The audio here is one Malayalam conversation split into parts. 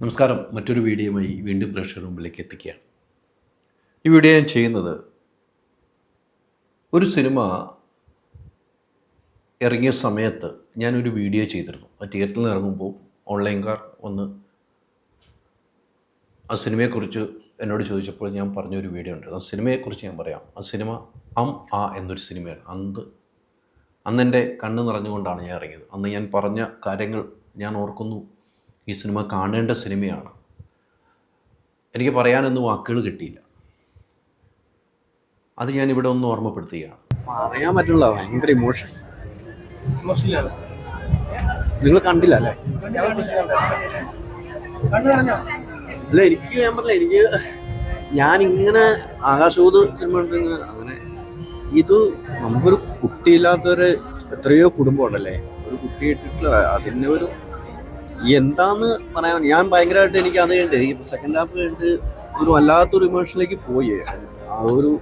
നമസ്കാരം. മറ്റൊരു വീഡിയോയുമായി വീണ്ടും പ്രേക്ഷകർ മുമ്പിലേക്ക് എത്തിക്കുകയാണ്. ഈ വീഡിയോ ഞാൻ ചെയ്യുന്നത് ഒരു സിനിമ ഇറങ്ങിയ സമയത്ത് ഞാനൊരു വീഡിയോ ചെയ്തിരുന്നു. ആ തിയേറ്ററിൽ ഇറങ്ങുമ്പോൾ ഓൺലൈൻകാർ ഒന്ന് ആ സിനിമയെക്കുറിച്ച് എന്നോട് ചോദിച്ചപ്പോൾ ഞാൻ പറഞ്ഞൊരു വീഡിയോ ഉണ്ട്. ആ സിനിമയെക്കുറിച്ച് ഞാൻ പറയാം. ആ സിനിമ അം ആ എന്നൊരു സിനിമയാണ്. അന്ത് അന്നെന്റെ കണ്ണ് നിറഞ്ഞുകൊണ്ടാണ് ഞാൻ ഇറങ്ങിയത്. അന്ന് ഞാൻ പറഞ്ഞ കാര്യങ്ങൾ ഞാൻ ഓർക്കുന്നു. ഈ സിനിമ കാണേണ്ട സിനിമയാണ്. എനിക്ക് പറയാനൊന്നും വാക്കുകൾ കിട്ടിയില്ല. അത് ഞാൻ ഇവിടെ ഒന്ന് ഓർമ്മപ്പെടുത്തുകയാണ്. പറയാൻ പറ്റില്ല ഭയങ്കര ഇമോഷൻ നിങ്ങൾ കണ്ടില്ല അല്ലേ? അല്ല എനിക്ക് ഞാൻ പറഞ്ഞില്ല എനിക്ക് ഞാൻ ഇങ്ങനെ ആകാശബോധ സിനിമ അങ്ങനെ ഇത് നമുക്കൊരു കുട്ടിയില്ലാത്തവര് എത്രയോ കുടുംബം ഉണ്ടല്ലേ ഒരു കുട്ടി ഇട്ടിട്ടില്ല അതിന്റെ ഒരു എന്താന്ന് പറയാൻ ഞാൻ ഭയങ്കരമായിട്ട് എനിക്ക് അത് കഴിഞ്ഞിട്ട് ഈ സെക്കൻഡ് ഹാഫ് കഴിഞ്ഞിട്ട് ഒരു വല്ലാത്തൊരു ഇമോഷനിലേക്ക് പോയി. ആ ഒരു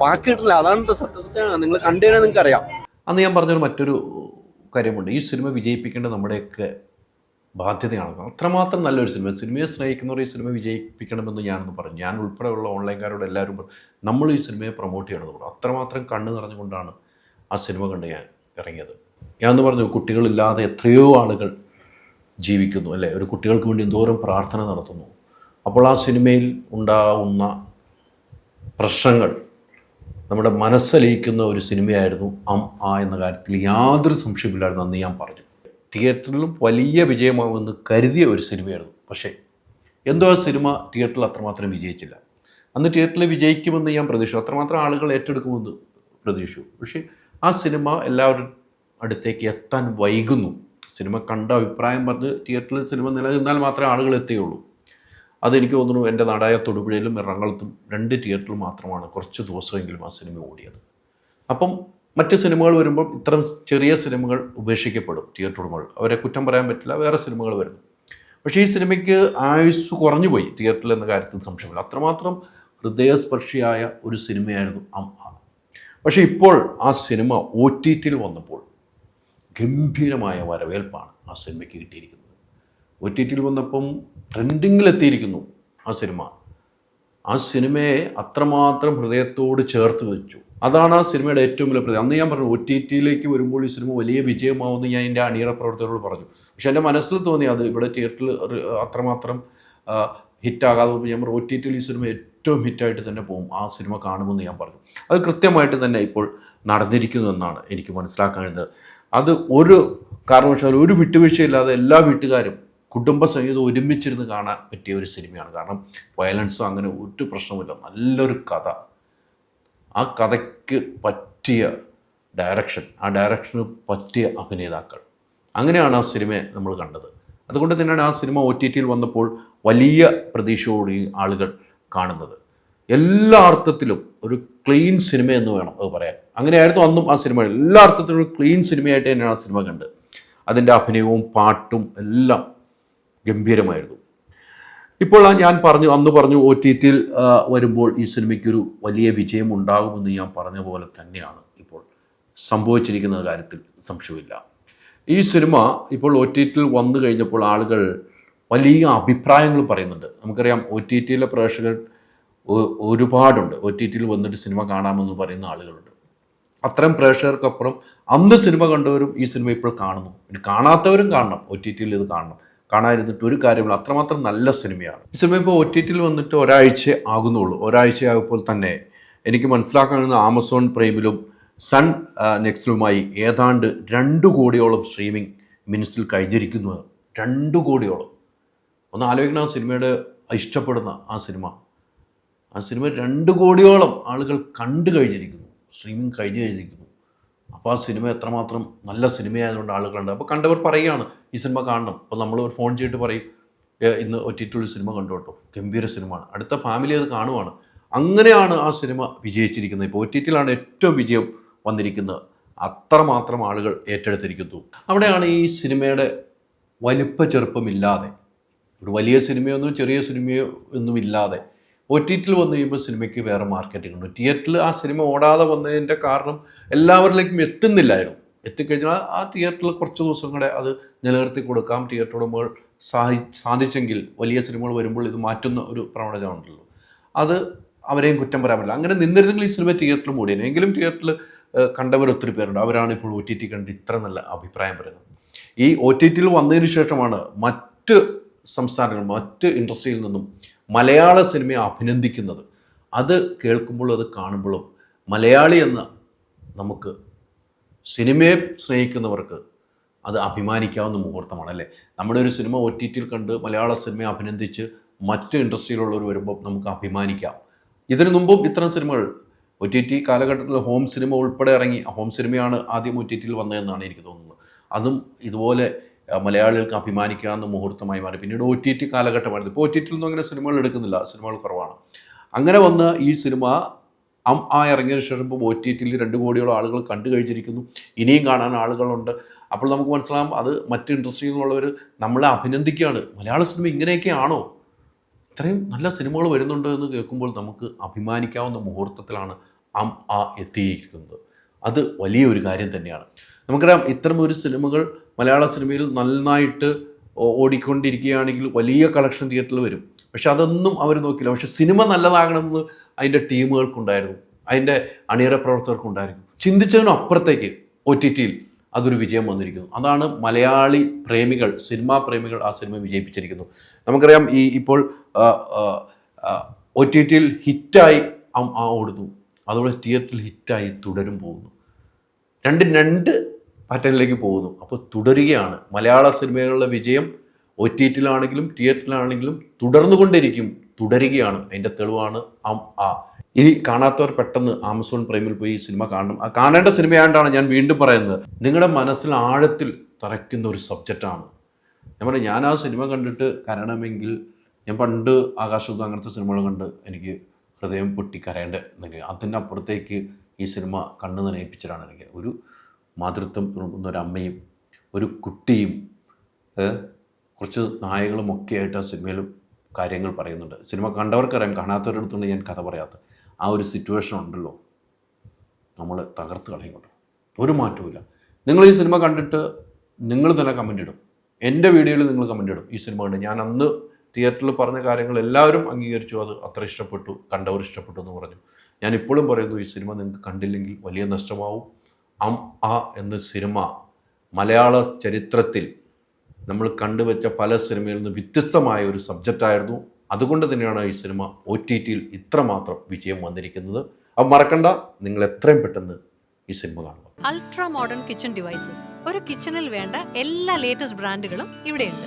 വാക്ക് കിട്ടില്ല അതാണ് സത്യസത്യമാണ് നിങ്ങൾ കണ്ടു കഴിഞ്ഞാൽ നിങ്ങൾക്ക് അറിയാം. അന്ന് ഞാൻ പറഞ്ഞൊരു മറ്റൊരു കാര്യമുണ്ട്. ഈ സിനിമ വിജയിപ്പിക്കേണ്ട നമ്മുടെയൊക്കെ ബാധ്യതയാണ് അത്രമാത്രം നല്ലൊരു സിനിമ. സിനിമയെ സ്നേഹിക്കുന്നവർ ഈ സിനിമ വിജയിപ്പിക്കണമെന്ന് ഞാനൊന്ന് പറഞ്ഞു. ഞാൻ ഉൾപ്പെടെയുള്ള ഓൺലൈൻകാരോട് എല്ലാവരും നമ്മൾ ഈ സിനിമയെ പ്രൊമോട്ട് ചെയ്യണമെന്ന് പറഞ്ഞു. അത്രമാത്രം കണ്ണ് നിറഞ്ഞുകൊണ്ടാണ് ആ സിനിമ കണ്ട് ഞാൻ ഇറങ്ങിയത്. ഞാൻ എന്ന് പറഞ്ഞു കുട്ടികളില്ലാതെ എത്രയോ ആളുകൾ ജീവിക്കുന്നു അല്ലേ? ഒരു കുട്ടികൾക്ക് വേണ്ടി എന്തോരം പ്രാർത്ഥന നടത്തുന്നു. അപ്പോൾ ആ സിനിമയിൽ ഉണ്ടാവുന്ന പ്രശ്നങ്ങൾ നമ്മുടെ മനസ്സലിയിക്കുന്ന ഒരു സിനിമയായിരുന്നു അം ആ എന്ന കാര്യത്തിൽ യാതൊരു സംശയമില്ലായിരുന്നു അന്ന് ഞാൻ പറഞ്ഞു. തിയേറ്ററിലും വലിയ വിജയമാകുമെന്ന് കരുതിയ ഒരു സിനിമയായിരുന്നു. പക്ഷേ എന്തോ ആ സിനിമ തിയേറ്ററിൽ അത്രമാത്രം വിജയിച്ചില്ല. അന്ന് തിയേറ്ററിൽ വിജയിക്കുമെന്ന് ഞാൻ പ്രതീക്ഷിച്ചു. അത്രമാത്രം ആളുകൾ ഏറ്റെടുക്കുമെന്ന് പ്രതീക്ഷിച്ചു. പക്ഷേ ആ സിനിമ എല്ലാവരും അടുത്തേക്ക് എത്താൻ വൈകുന്നു. സിനിമ കണ്ട അഭിപ്രായം പറഞ്ഞ് തിയേറ്ററിൽ സിനിമ നിലനിന്നാൽ മാത്രമേ ആളുകൾ എത്തുകയുള്ളൂ. അതെനിക്ക് തോന്നുന്നു എന്റെ നാടായ തൊടുപുഴയിലും എറണാകുളത്തും രണ്ട് തിയേറ്ററിൽ മാത്രമാണ് കുറച്ച് ദിവസമെങ്കിലും ആ സിനിമ ഓടിയത്. അപ്പം മറ്റ് സിനിമകൾ വരുമ്പോൾ ഇത്തരം ചെറിയ സിനിമകൾ ഉപേക്ഷിക്കപ്പെടും തിയേറ്റർ ഉടമകൾ അവരെ കുറ്റം പറയാൻ പറ്റില്ല വേറെ സിനിമകൾ വരുന്നു. പക്ഷേ ഈ സിനിമയ്ക്ക് ആയുസ് കുറഞ്ഞു പോയി തിയേറ്ററിൽ എന്ന കാര്യത്തിൽ സംശയമില്ല. അത്രമാത്രം ഹൃദയസ്പർശിയായ ഒരു സിനിമയായിരുന്നു അമ്മ പക്ഷേ ഇപ്പോൾ ആ സിനിമ ഒ ടി ടിയിൽ വന്നപ്പോൾ ഗംഭീരമായ വരവേൽപ്പാണ് ആ സിനിമയ്ക്ക് കിട്ടിയിരിക്കുന്നത്. ഒ ടി ടിയിൽ വന്നപ്പം ട്രെൻഡിങ്ങിലെത്തിയിരിക്കുന്നു ആ സിനിമ. ആ സിനിമയെ അത്രമാത്രം ഹൃദയത്തോട് ചേർത്ത് വെച്ചു. അതാണ് ആ സിനിമയുടെ ഏറ്റവും വലിയ പ്രതി അന്ന് ഞാൻ പറഞ്ഞു ഒ ടി ടിയിലേക്ക് വരുമ്പോൾ ഈ സിനിമ വലിയ വിജയമാവുമെന്ന് ഞാൻ എന്റെ അണിയറ പ്രവർത്തകരോട് പറഞ്ഞു. പക്ഷെ എന്റെ മനസ്സിൽ തോന്നി അത് ഇവിടെ തിയേറ്ററിൽ അത്രമാത്രം ഹിറ്റാകാതെ ഞാൻ പറഞ്ഞു ഒ ടി ടിയിൽ ഈ സിനിമ ഏറ്റവും ഹിറ്റായിട്ട് തന്നെ പോകും ആ സിനിമ കാണുമെന്ന് ഞാൻ പറഞ്ഞു. അത് കൃത്യമായിട്ട് തന്നെ ഇപ്പോൾ നടന്നിരിക്കുന്നു എന്നാണ് എനിക്ക് മനസ്സിലാക്കാൻ കഴിയുന്നത് അത് ഒരു കാരണവശാലും ഒരു വിട്ടുവീഴ്ചയില്ലാതെ എല്ലാ വീട്ടുകാരും കുടുംബസഹിതം ഒരുമിച്ചിരുന്ന് കാണാൻ പറ്റിയ ഒരു സിനിമയാണ്. കാരണം വയലൻസോ അങ്ങനെ ഒരു പ്രശ്നവുമില്ല. നല്ലൊരു കഥ. ആ കഥയ്ക്ക് പറ്റിയ ഡയറക്ഷൻ ആ ഡയറക്ഷന് പറ്റിയ അഭിനേതാക്കൾ. അങ്ങനെയാണ് ആ സിനിമയെ നമ്മൾ കണ്ടത്. അതുകൊണ്ട് തന്നെയാണ് ആ സിനിമ ഒ ടി ടിയിൽ വന്നപ്പോൾ വലിയ പ്രതീക്ഷയോടെ ആളുകൾ കാണുന്നത്. എല്ലാ അർത്ഥത്തിലും ഒരു ക്ലീൻ സിനിമ എന്ന് വേണം അത് പറയാൻ. അങ്ങനെയായിരുന്നു അന്നും ആ സിനിമ. എല്ലാ അർത്ഥത്തിലും ഒരു ക്ലീൻ സിനിമയായിട്ട് തന്നെയാണ് ആ സിനിമ കണ്ടത്. അതിന്റെ അഭിനയവും പാട്ടും എല്ലാം ഗംഭീരമായിരുന്നു. ഇപ്പോൾ ഞാൻ പറഞ്ഞു അന്ന് പറഞ്ഞു ഒ ടി ടിയിൽ വരുമ്പോൾ ഈ സിനിമയ്ക്കൊരു വലിയ വിജയം ഉണ്ടാകുമെന്ന് ഞാൻ പറഞ്ഞ പോലെ തന്നെയാണ് ഇപ്പോൾ സംഭവിച്ചിരിക്കുന്ന കാര്യത്തിൽ സംശയമില്ല. ഈ സിനിമ ഇപ്പോൾ ഒ ടി ടിയിൽ വന്നു കഴിഞ്ഞപ്പോൾ ആളുകൾ വലിയ അഭിപ്രായങ്ങൾ പറയുന്നുണ്ട്. നമുക്കറിയാം ഒ ടി ടിയിലെ പ്രേക്ഷകർ ഒരുപാടുണ്ട്. ഒ ടി ടിയിൽ വന്നിട്ട് സിനിമ കാണാമെന്ന് പറയുന്ന ആളുകളുണ്ട്. അത്തരം പ്രേക്ഷകർക്കപ്പുറം അന്ന് സിനിമ കണ്ടവരും ഈ സിനിമ ഇപ്പോൾ കാണുന്നു. ഇനി കാണാത്തവരും കാണണം. ഒ ടി ടിയിൽ ഇത് കാണണം. കാണാതിരുന്നിട്ട് ഒരു കാര്യമില്ല. അത്രമാത്രം നല്ല സിനിമയാണ്. ഈ സിനിമ ഇപ്പോൾ ഒ ടി ടിയിൽ വന്നിട്ട് ഒരാഴ്ച ആകുന്നുള്ളൂ. ഒരാഴ്ചയാകുമ്പോൾ തന്നെ എനിക്ക് മനസ്സിലാക്കാൻ കഴിയുന്ന ആമസോൺ പ്രൈമിലും സൺ നെക്സ്റ്റിലുമായി ഏതാണ്ട് രണ്ട് കോടിയോളം സ്ട്രീമിംഗ് മിനിറ്റ്സിൽ കഴിഞ്ഞിരിക്കുന്നു. രണ്ട് കോടിയോളം. ഒന്ന് ആലോചിക്കണം ആ സിനിമയുടെ ഇഷ്ടപ്പെടുന്ന ആ സിനിമ. ആ സിനിമ രണ്ട് കോടിയോളം ആളുകൾ കണ്ടു കഴിഞ്ഞിരിക്കുന്നു. സ്ട്രീമിംഗ് കഴിഞ്ഞു കഴിഞ്ഞിരിക്കുന്നു. അപ്പോൾ ആ സിനിമ എത്രമാത്രം നല്ല സിനിമയായതുകൊണ്ട് ആളുകളുണ്ട്. അപ്പോൾ കണ്ടവർ പറയുകയാണ് ഈ സിനിമ കാണണം. അപ്പോൾ നമ്മൾ ഒരു ഫോൺ ചെയ്തിട്ട് പറയും "ഏ, ഇന്ന് ഒറ്റിട്ടുള്ള സിനിമ കണ്ടു കേട്ടോ. ഗംഭീര സിനിമയാണ്. അടുത്ത ഫാമിലി അത് കാണുവാണ്. അങ്ങനെയാണ് ആ സിനിമ വിജയിച്ചിരിക്കുന്നത്. ഇപ്പോൾ ഒ ടി ഏറ്റവും വിജയം വന്നിരിക്കുന്നത്. അത്രമാത്രം ആളുകൾ ഏറ്റെടുത്തിരിക്കുന്നു. അവിടെയാണ് ഈ സിനിമയുടെ വലിപ്പ ചെറുപ്പമില്ലാതെ ഒരു വലിയ സിനിമയൊന്നും ചെറിയ സിനിമയോ ഒന്നും ഇല്ലാതെ ഒ ടി ടിയിൽ വന്നു കഴിയുമ്പോൾ സിനിമയ്ക്ക് വേറെ മാർക്കറ്റിംഗ് ഉണ്ട്. തിയേറ്ററിൽ ആ സിനിമ ഓടാതെ വന്നതിന്റെ കാരണം എല്ലാവരിലേക്കും എത്തുന്നില്ലായിരുന്നു. എത്തിക്കഴിഞ്ഞാൽ ആ തിയേറ്ററിൽ കുറച്ച് ദിവസം കൂടെ അത് നിലനിർത്തി കൊടുക്കാം തിയേറ്റർ ഉടമകൾ സാധി സാധിച്ചെങ്കിൽ വലിയ സിനിമകൾ വരുമ്പോൾ ഇത് മാറ്റുന്ന ഒരു പ്രവണത ഉണ്ടല്ലോ അത് അവരെയും കുറ്റം പറയാൻ പറ്റില്ല. അങ്ങനെ നിന്നിരുന്നെങ്കിൽ ഈ സിനിമ തിയേറ്ററിൽ മൂടിയേനെ. എങ്കിലും തിയേറ്ററിൽ കണ്ടവർ ഒത്തിരി പേരുണ്ട്. അവരാണ് ഇപ്പോൾ ഒ ടി ടി കണ്ട് ഇത്ര നല്ല അഭിപ്രായം പറയുന്നത്. ഈ ഒ ടി ടിയിൽ വന്നതിന് ശേഷമാണ് മറ്റ് സംസ്ഥാനങ്ങൾ മറ്റ് ഇൻഡസ്ട്രിയിൽ നിന്നും മലയാള സിനിമയെ അഭിനന്ദിക്കുന്നത്. അത് കേൾക്കുമ്പോഴും അത് കാണുമ്പോഴും മലയാളി എന്ന നമുക്ക് സിനിമയെ സ്നേഹിക്കുന്നവർക്ക് അത് അഭിമാനിക്കാവുന്ന മുഹൂർത്തമാണ് അല്ലേ? നമ്മുടെ ഒരു സിനിമ ഒ ടി ടിയിൽ കണ്ട് മലയാള സിനിമയെ അഭിനന്ദിച്ച് മറ്റ് ഇൻഡസ്ട്രിയിലുള്ളവർ വരുമ്പോൾ നമുക്ക് അഭിമാനിക്കാം. ഇതിനു മുമ്പും ഇത്തരം സിനിമകൾ ഒ ടി ടി കാലഘട്ടത്തിൽ ഹോം സിനിമ ഉൾപ്പെടെ ഇറങ്ങി ഹോം സിനിമയാണ് ആദ്യം ഒ ടി ടിയിൽ വന്നതെന്നാണ് എനിക്ക് തോന്നുന്നത്. അതും ഇതുപോലെ മലയാളികൾക്ക് അഭിമാനിക്കാവുന്ന മുഹൂർത്തമായി മാറി. പിന്നീട് ഒ ടി ടി കാലഘട്ടമായിരുന്നു ഇപ്പോൾ ഒ ടി ടിയിൽ ഒന്നും അങ്ങനെ സിനിമകൾ എടുക്കുന്നില്ല. സിനിമകൾ കുറവാണ്. അങ്ങനെ വന്ന് ഈ സിനിമ അം ആ ഇറങ്ങിയതിന് ശേഷം ഇപ്പോൾ ഒ ടി ടിയിൽ രണ്ട് കോടിയോളം ആളുകൾ കണ്ടു കഴിഞ്ഞിരിക്കുന്നു. ഇനിയും കാണാൻ ആളുകളുണ്ട്. അപ്പോൾ നമുക്ക് മനസ്സിലാകും അത് മറ്റ് ഇൻഡസ്ട്രിയിൽ നിന്നുള്ളവർ നമ്മളെ അഭിനന്ദിക്കുകയാണ്. മലയാള സിനിമ ഇങ്ങനെയൊക്കെയാണോ ഇത്രയും നല്ല സിനിമകൾ വരുന്നുണ്ട് എന്ന് കേൾക്കുമ്പോൾ നമുക്ക് അഭിമാനിക്കാവുന്ന മുഹൂർത്തത്തിലാണ് അം ആ എത്തിയിരിക്കുന്നത്. അത് വലിയൊരു കാര്യം തന്നെയാണ്. നമുക്കറിയാം ഇത്തരം ഒരു സിനിമകൾ മലയാള സിനിമയിൽ നന്നായിട്ട് ഓടിക്കൊണ്ടിരിക്കുകയാണെങ്കിൽ വലിയ കളക്ഷൻ തിയേറ്ററിൽ വരും. പക്ഷെ അതൊന്നും അവർ നോക്കില്ല. പക്ഷെ സിനിമ നല്ലതാകണമെന്ന് അതിന്റെ ടീമുകൾക്കുണ്ടായിരുന്നു. അതിന്റെ അണിയറ പ്രവർത്തകർക്കുണ്ടായിരുന്നു. ചിന്തിച്ചതിനും അപ്പുറത്തേക്ക് ഒ ടി ടിയിൽ അതൊരു വിജയം വന്നിരിക്കുന്നു. അതാണ് മലയാളി പ്രേമികൾ സിനിമാ പ്രേമികൾ ആ സിനിമ വിജയിപ്പിച്ചിരിക്കുന്നു. നമുക്കറിയാം ഈ ഇപ്പോൾ ഒ ടി ടിയിൽ ഹിറ്റായി ഓടുന്നു. അതുപോലെ തിയേറ്ററിൽ ഹിറ്റായി തുടരും പോകുന്നു. രണ്ട് രണ്ട് പാറ്റേണിലേക്ക് പോകുന്നു. അപ്പോൾ തുടരുകയാണ്. മലയാള സിനിമകളുടെ വിജയം ഒ ടി ടിയിലാണെങ്കിലും തിയേറ്ററിലാണെങ്കിലും തുടർന്നുകൊണ്ടിരിക്കും. തുടരുകയാണ്. അതിന്റെ തെളിവാണ് അം ആ. ഇനി കാണാത്തവർ പെട്ടെന്ന് ആമസോൺ പ്രൈമിൽ പോയി ഈ സിനിമ കാണണം. ആ കാണേണ്ട സിനിമയായിട്ടാണ് ഞാൻ വീണ്ടും പറയുന്നത്. നിങ്ങളുടെ മനസ്സിൽ ആഴത്തിൽ തറയ്ക്കുന്ന ഒരു സബ്ജക്റ്റാണ്. ഞാൻ പറയാം ഞാൻ ആ സിനിമ കണ്ടിട്ട് കരണമെങ്കിൽ ഞാൻ പണ്ട് ആകാശദൂത് അങ്ങനത്തെ സിനിമകൾ കണ്ട് എനിക്ക് ഹൃദയം പൊട്ടി കരയേണ്ട അപ്പുറത്തേക്ക് ഈ സിനിമ കണ്ണു നനയിപ്പിച്ചിട്ടാണ് എനിക്ക് ഒരു മാതൃത്വം തുളുമ്പുന്ന ഒരു കുട്ടിയും കുറച്ച് നായകളും ഒക്കെ ആയിട്ട് ആ സിനിമയിൽ കാര്യങ്ങൾ പറയുന്നുണ്ട്. സിനിമ കണ്ടവർക്കറിയാം കാണാത്തവരുടെ അടുത്തുണ്ട് ഞാൻ കഥ പറയാത്ത. ആ ഒരു സിറ്റുവേഷൻ ഉണ്ടല്ലോ. നമ്മൾ തകർത്ത് കളയും കൊണ്ട്. ഒരു മാറ്റവുമില്ല. നിങ്ങൾ ഈ സിനിമ കണ്ടിട്ട് നിങ്ങൾ തന്നെ കമന്റ് ഇടും. എന്റെ വീഡിയോയിൽ നിങ്ങൾ കമന്റ് ഇടും. ഈ സിനിമ കണ്ട് ഞാൻ അന്ന് തിയേറ്ററിൽ പറഞ്ഞ കാര്യങ്ങൾ എല്ലാവരും അംഗീകരിച്ചു. അത് അത്ര ഇഷ്ടപ്പെട്ടു കണ്ടവർ ഇഷ്ടപ്പെട്ടു എന്ന് പറഞ്ഞു. ഞാൻ ഇപ്പോഴും പറയുന്നു ഈ സിനിമ നിങ്ങൾക്ക് കണ്ടില്ലെങ്കിൽ വലിയ നഷ്ടമാവും. അം ആ എന്ന സിനിമ മലയാള ചരിത്രത്തിൽ നമ്മൾ കണ്ടുവച്ച പല സിനിമയിൽ നിന്ന് വ്യത്യസ്തമായ ഒരു സബ്ജക്റ്റായിരുന്നു അതുകൊണ്ട് തന്നെയാണ് ഈ സിനിമ ഒ ടി ടിയിൽ ഇത്രമാത്രം വിജയം വന്നിരിക്കുന്നത്. അപ്പം മറക്കണ്ട നിങ്ങൾ എത്രയും പെട്ടെന്ന് ഈ സിനിമ കാണുക. അൾട്രാ മോഡേൺ കിച്ചൺ ഡിവൈസസ് ഒരു കിച്ചണിൽ വേണ്ട എല്ലാ ലേറ്റസ്റ്റ് ബ്രാൻഡുകളും ഇവിടെയുണ്ട്.